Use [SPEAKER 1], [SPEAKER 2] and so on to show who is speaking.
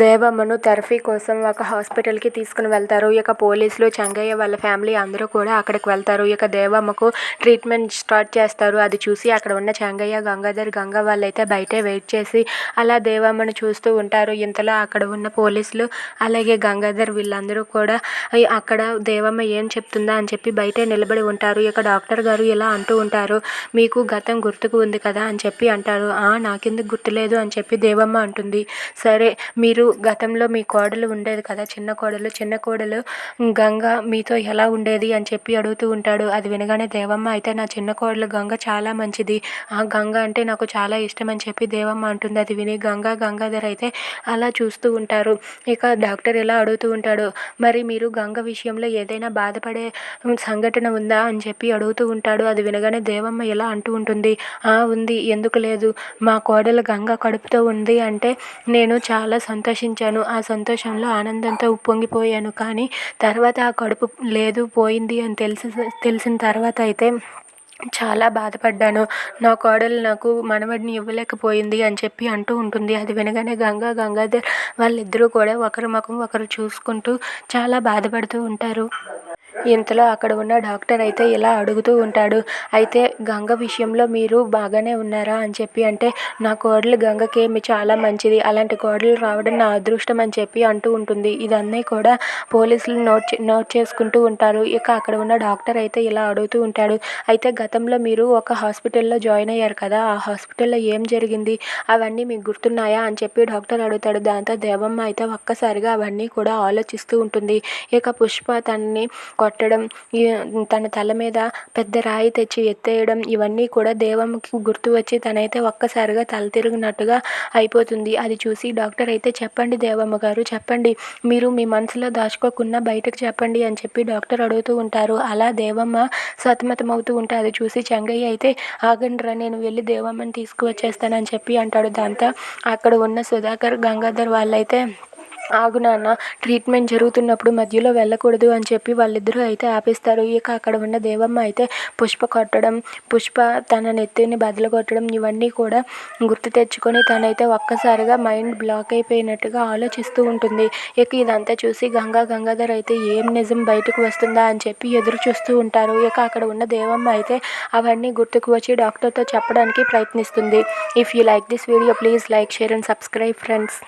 [SPEAKER 1] దేవమ్మను therapy కోసం ఒక హాస్పిటల్కి తీసుకుని వెళ్తారు. ఇక పోలీసులు చెంగయ్య వాళ్ళ ఫ్యామిలీ అందరూ కూడా అక్కడికి వెళ్తారు. ఇక దేవమ్మకు ట్రీట్మెంట్ స్టార్ట్ చేస్తారు. అది చూసి అక్కడ ఉన్న చెంగయ్య గంగాధర్ గంగ వాళ్ళైతే బయటే వెయిట్ చేసి అలా దేవమ్మను చూస్తూ ఉంటారు. ఇంతలో అక్కడ ఉన్న పోలీసులు అలాగే గంగాధర్ వీళ్ళందరూ కూడా అక్కడ దేవమ్మ ఏం చెప్తుందా అని చెప్పి బయటే నిలబడి ఉంటారు. ఇక డాక్టర్ గారు ఇలా అంటూ ఉంటారు మీకు గతం గుర్తుకు ఉంది కదా అని చెప్పి అంటారు. నాకెందుకు గుర్తులేదు అని చెప్పి దేవమ్మ అంటుంది. సరే మీరు గతంలో మీ కోడలు ఉండేది కదా చిన్న కోడలు. చిన్న కోడలు గంగ మీతో ఎలా ఉండేది అని చెప్పి అడుగుతూ ఉంటాడు. అది వినగానే దేవమ్మ అయితే నా చిన్న కోడలు గంగ చాలా మంచిది. ఆ గంగ అంటే నాకు చాలా ఇష్టం అని చెప్పి దేవమ్మ అంటుంది. అది విని గంగ గంగాధర్ అయితే అలా చూస్తూ ఉంటారు. ఇక డాక్టర్ ఇలా అడుగుతూ ఉంటాడు మరి మీరు గంగ విషయంలో ఏదైనా బాధపడే సంఘటన ఉందా? అని చెప్పి అడుగుతూ ఉంటాడు. అది వినగానే దేవమ్మ ఇలా అంటూ ఉంటుంది ఆ ఉంది. ఎందుకు లేదు? మా కోడలు గంగ కడుపుతో ఉంది అంటే నేను చాలా సంతోషించాను ఆ సంతోషంలో ఆనందంతో ఉప్పొంగిపోయాను. కానీ తర్వాత ఆ కడుపు లేదు పోయింది అని తెలిసి తెలిసిన తర్వాత అయితే చాలా బాధపడ్డాను. నా కోడలు నాకు మనవడిని ఇవ్వలేకపోయింది అని చెప్పి అంటూ ఉంటుంది. అది వినగానే గంగా గంగాధర్ వాళ్ళిద్దరూ కూడా ఒకరి ముఖం ఒకరు చూసుకుంటూ చాలా బాధపడుతూ ఉంటారు. ఇంతలో అక్కడ ఉన్న డాక్టర్ అయితే ఇలా అడుగుతూ ఉంటాడు అయితే గంగ విషయంలో మీరు బాగానే ఉన్నారా? అని చెప్పి అంటే నా కోడలు గంగకి చాలా మంచిది అలాంటి కోడలు రావడం నా అదృష్టం అని చెప్పి అంటూ ఉంటుంది. ఇదన్నీ కూడా పోలీసులు నోట్ నోట్ చేసుకుంటూ ఉంటారు. ఇక అక్కడ ఉన్న డాక్టర్ అయితే ఇలా అడుగుతూ ఉంటాడు అయితే గతంలో మీరు ఒక హాస్పిటల్లో జాయిన్ అయ్యారు కదా ఆ హాస్పిటల్లో ఏం జరిగింది? అవన్నీ మీకు గుర్తున్నాయా? అని చెప్పి డాక్టర్ అడుగుతాడు. దాంతో దేవమ్మ అయితే ఒక్కసారిగా అవన్నీ కూడా ఆలోచిస్తూ ఉంటుంది. ఇక పుష్ప తనని కొట్టడం తన తల మీద పెద్ద రాయి తెచ్చి ఎత్తేయడం ఇవన్నీ కూడా దేవమ్మకి గుర్తు వచ్చి తనైతే ఒక్కసారిగా తల తిరిగినట్టుగా అయిపోతుంది. అది చూసి డాక్టర్ అయితే చెప్పండి దేవమ్మ గారు చెప్పండి. మీరు మీ మనసులో దాచుకోకుండా బయటకు చెప్పండి అని చెప్పి డాక్టర్ అడుగుతూ ఉంటారు. అలా దేవమ్మ సతమతమవుతూ ఉంటే అది చూసి చెంగయ్య అయితే ఆగండ్రా నేను వెళ్ళి దేవమ్మని తీసుకువచ్చేస్తానని చెప్పి అంటాడు. దాంతో అక్కడ ఉన్న సుధాకర్ గంగాధర్ వాళ్ళైతే ఆగు నాన్న ట్రీట్మెంట్ జరుగుతున్నప్పుడు మధ్యలో వెళ్ళకూడదు అని చెప్పి వాళ్ళిద్దరూ అయితే ఆపేస్తారు. ఇక అక్కడ ఉన్న దేవమ్మ అయితే పుష్ప కొట్టడం పుష్ప తన నెత్తిని బదలుగొట్టడం ఇవన్నీ కూడా గుర్తు తెచ్చుకొని తనైతే ఒక్కసారిగా మైండ్ బ్లాక్ అయిపోయినట్టుగా ఆలోచిస్తూ ఉంటుంది. ఇక ఇదంతా చూసి గంగా గంగాధర్ అయితే ఏం నిజం బయటకు వస్తుందా అని చెప్పి ఎదురు చూస్తూ ఉంటారు. ఇక అక్కడ ఉన్న దేవమ్మ అయితే అవన్నీ గుర్తుకు వచ్చి డాక్టర్తో చెప్పడానికి ప్రయత్నిస్తుంది. If you like this video please like share and subscribe friends